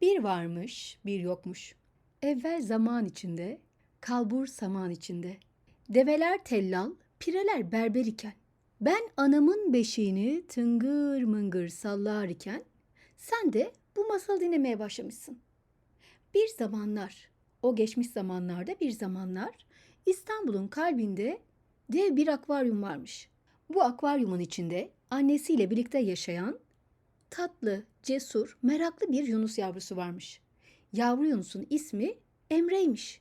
Bir varmış, bir yokmuş. Evvel zaman içinde, kalbur saman içinde. Develer tellal, pireler berber iken. Ben anamın beşiğini tıngır mıngır sallar iken, sen de bu masal dinlemeye başlamışsın. Bir zamanlar, o geçmiş zamanlarda bir zamanlar İstanbul'un kalbinde dev bir akvaryum varmış. Bu akvaryumun içinde annesiyle birlikte yaşayan tatlı, cesur, meraklı bir Yunus yavrusu varmış. Yavru Yunus'un ismi Emre'ymiş.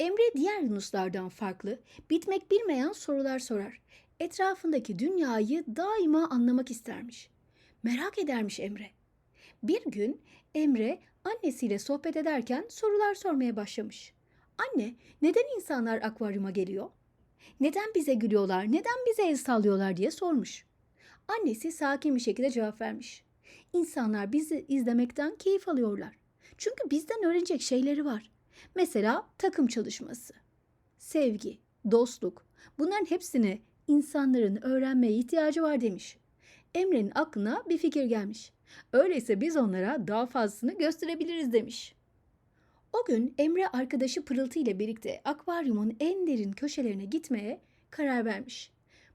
Emre diğer Yunuslardan farklı, bitmek bilmeyen sorular sorar. Etrafındaki dünyayı daima anlamak istermiş. Merak edermiş Emre. Bir gün Emre annesiyle sohbet ederken sorular sormaya başlamış. Anne, neden insanlar akvaryuma geliyor? Neden bize gülüyorlar, neden bize el sallıyorlar diye sormuş. Annesi sakin bir şekilde cevap vermiş. İnsanlar bizi izlemekten keyif alıyorlar. Çünkü bizden öğrenecek şeyleri var. Mesela takım çalışması, sevgi, dostluk. Bunların hepsini insanların öğrenmeye ihtiyacı var demiş. Emre'nin aklına bir fikir gelmiş. Öyleyse biz onlara daha fazlasını gösterebiliriz demiş. O gün Emre arkadaşı Pırıltı ile birlikte akvaryumun en derin köşelerine gitmeye karar vermiş.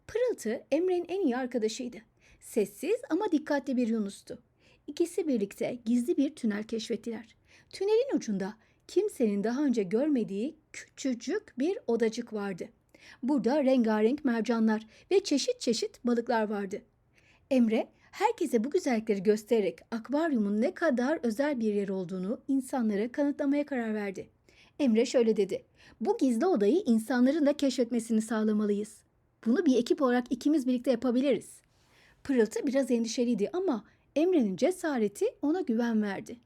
Pırıltı Emre'nin en iyi arkadaşıydı. Sessiz ama dikkatli bir Yunus'tu. İkisi birlikte gizli bir tünel keşfettiler. Tünelin ucunda kimsenin daha önce görmediği küçücük bir odacık vardı. Burada rengarenk mercanlar ve çeşit çeşit balıklar vardı. Emre herkese bu güzellikleri göstererek akvaryumun ne kadar özel bir yer olduğunu insanlara kanıtlamaya karar verdi. Emre şöyle dedi. Bu gizli odayı insanların da keşfetmesini sağlamalıyız. Bunu bir ekip olarak ikimiz birlikte yapabiliriz. Pırıltı biraz endişeliydi ama Emre'nin cesareti ona güven verdi.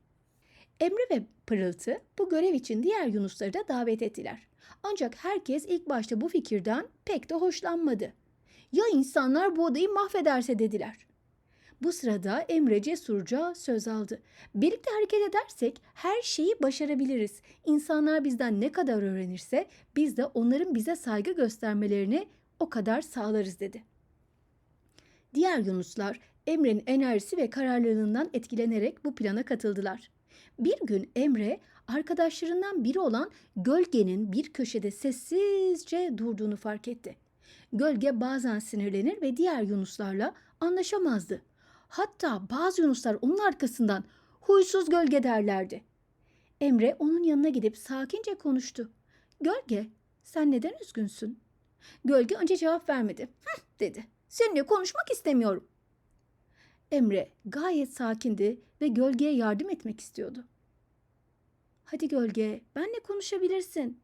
Emre ve Pırıltı bu görev için diğer Yunusları da davet ettiler. Ancak herkes ilk başta bu fikirden pek de hoşlanmadı. Ya insanlar bu odayı mahvederse dediler. Bu sırada Emre cesurca söz aldı. Birlikte hareket edersek her şeyi başarabiliriz. İnsanlar bizden ne kadar öğrenirse biz de onların bize saygı göstermelerini o kadar sağlarız dedi. Diğer Yunuslar Emre'nin enerjisi ve kararlılığından etkilenerek bu plana katıldılar. Bir gün Emre arkadaşlarından biri olan Gölge'nin bir köşede sessizce durduğunu fark etti. Gölge bazen sinirlenir ve diğer Yunuslarla anlaşamazdı. Hatta bazı Yunuslar onun arkasından huysuz gölge derlerdi. Emre onun yanına gidip sakince konuştu. Gölge, sen neden üzgünsün? Gölge önce cevap vermedi. Hıh dedi. Seninle konuşmak istemiyorum. Emre gayet sakindi ve gölgeye yardım etmek istiyordu. Hadi gölge, benle konuşabilirsin.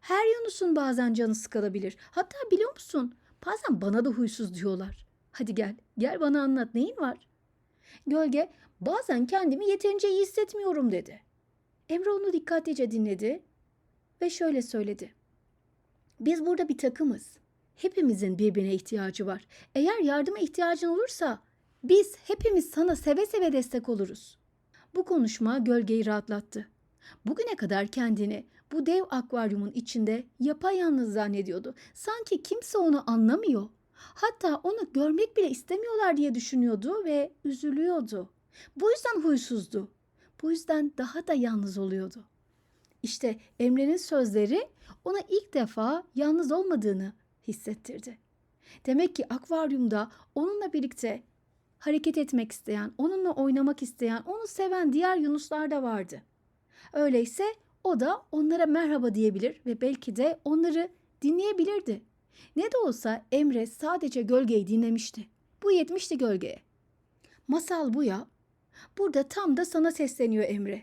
Her Yunus'un bazen canı sıkılabilir. Hatta biliyor musun? Bazen bana da huysuz diyorlar. Hadi gel, gel bana anlat neyin var? Gölge, bazen kendimi yeterince iyi hissetmiyorum dedi. Emre onu dikkatlice dinledi ve şöyle söyledi. Biz burada bir takımız. Hepimizin birbirine ihtiyacı var. Eğer yardıma ihtiyacın olursa biz hepimiz sana seve seve destek oluruz. Bu konuşma gölgeyi rahatlattı. Bugüne kadar kendini bu dev akvaryumun içinde yapayalnız zannediyordu. Sanki kimse onu anlamıyor. Hatta onu görmek bile istemiyorlar diye düşünüyordu ve üzülüyordu. Bu yüzden huysuzdu. Bu yüzden daha da yalnız oluyordu. İşte Emre'nin sözleri ona ilk defa yalnız olmadığını hissettirdi. Demek ki akvaryumda onunla birlikte hareket etmek isteyen, onunla oynamak isteyen, onu seven diğer yunuslar da vardı. Öyleyse o da onlara merhaba diyebilir ve belki de onları dinleyebilirdi. Ne de olsa Emre sadece gölgeyi dinlemişti. Bu yetmişti gölgeye. Masal bu ya. Burada tam da sana sesleniyor Emre.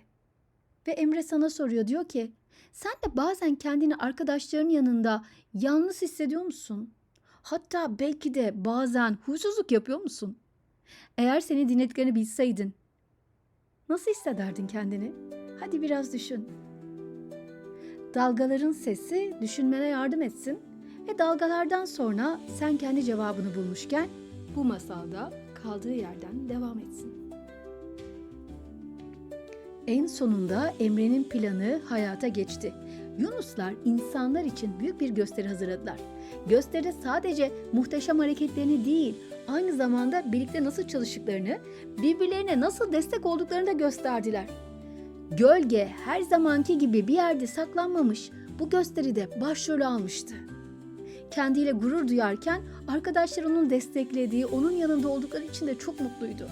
Ve Emre sana soruyor diyor ki sen de bazen kendini arkadaşların yanında yalnız hissediyor musun? Hatta belki de bazen huysuzluk yapıyor musun? Eğer seni dinlediklerini bilseydin nasıl hissederdin kendini? Hadi biraz düşün. Dalgaların sesi düşünmene yardım etsin ve dalgalardan sonra sen kendi cevabını bulmuşken bu masalda kaldığı yerden devam etsin. En sonunda Emre'nin planı hayata geçti. Yunuslar insanlar için büyük bir gösteri hazırladılar. Gösteride sadece muhteşem hareketlerini değil, aynı zamanda birlikte nasıl çalıştıklarını, birbirlerine nasıl destek olduklarını da gösterdiler. Gölge her zamanki gibi bir yerde saklanmamış, bu gösteride başrol almıştı. Kendiyle gurur duyarken arkadaşlar onun desteklediği, onun yanında oldukları için de çok mutluydu.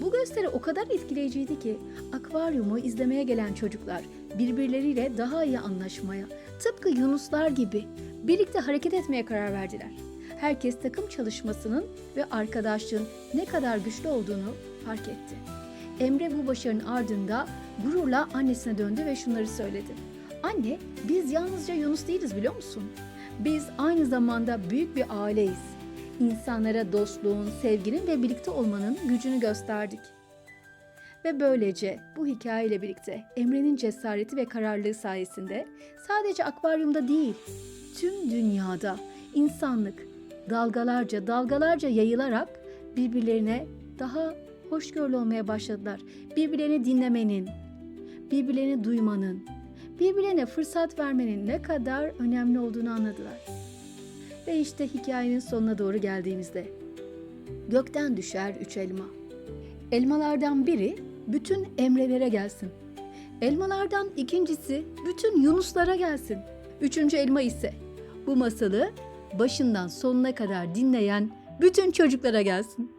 Bu gösteri o kadar etkileyiciydi ki akvaryumu izlemeye gelen çocuklar birbirleriyle daha iyi anlaşmaya, tıpkı yunuslar gibi birlikte hareket etmeye karar verdiler. Herkes takım çalışmasının ve arkadaşlığın ne kadar güçlü olduğunu fark etti. Emre bu başarının ardında gururla annesine döndü ve şunları söyledi. Anne, biz yalnızca Yunus değiliz biliyor musun? Biz aynı zamanda büyük bir aileyiz. İnsanlara dostluğun, sevginin ve birlikte olmanın gücünü gösterdik. Ve böylece bu hikayeyle birlikte Emre'nin cesareti ve kararlılığı sayesinde sadece akvaryumda değil, tüm dünyada insanlık dalgalarca dalgalarca yayılarak birbirlerine daha hoşgörülü olmaya başladılar. Birbirlerini dinlemenin, birbirlerini duymanın, birbirlerine fırsat vermenin ne kadar önemli olduğunu anladılar. Ve işte hikayenin sonuna doğru geldiğimizde gökten düşer üç elma. Elmalardan biri bütün Emrelere gelsin. Elmalardan ikincisi bütün Yunuslara gelsin. Üçüncü elma ise bu masalı başından sonuna kadar dinleyen bütün çocuklara gelsin.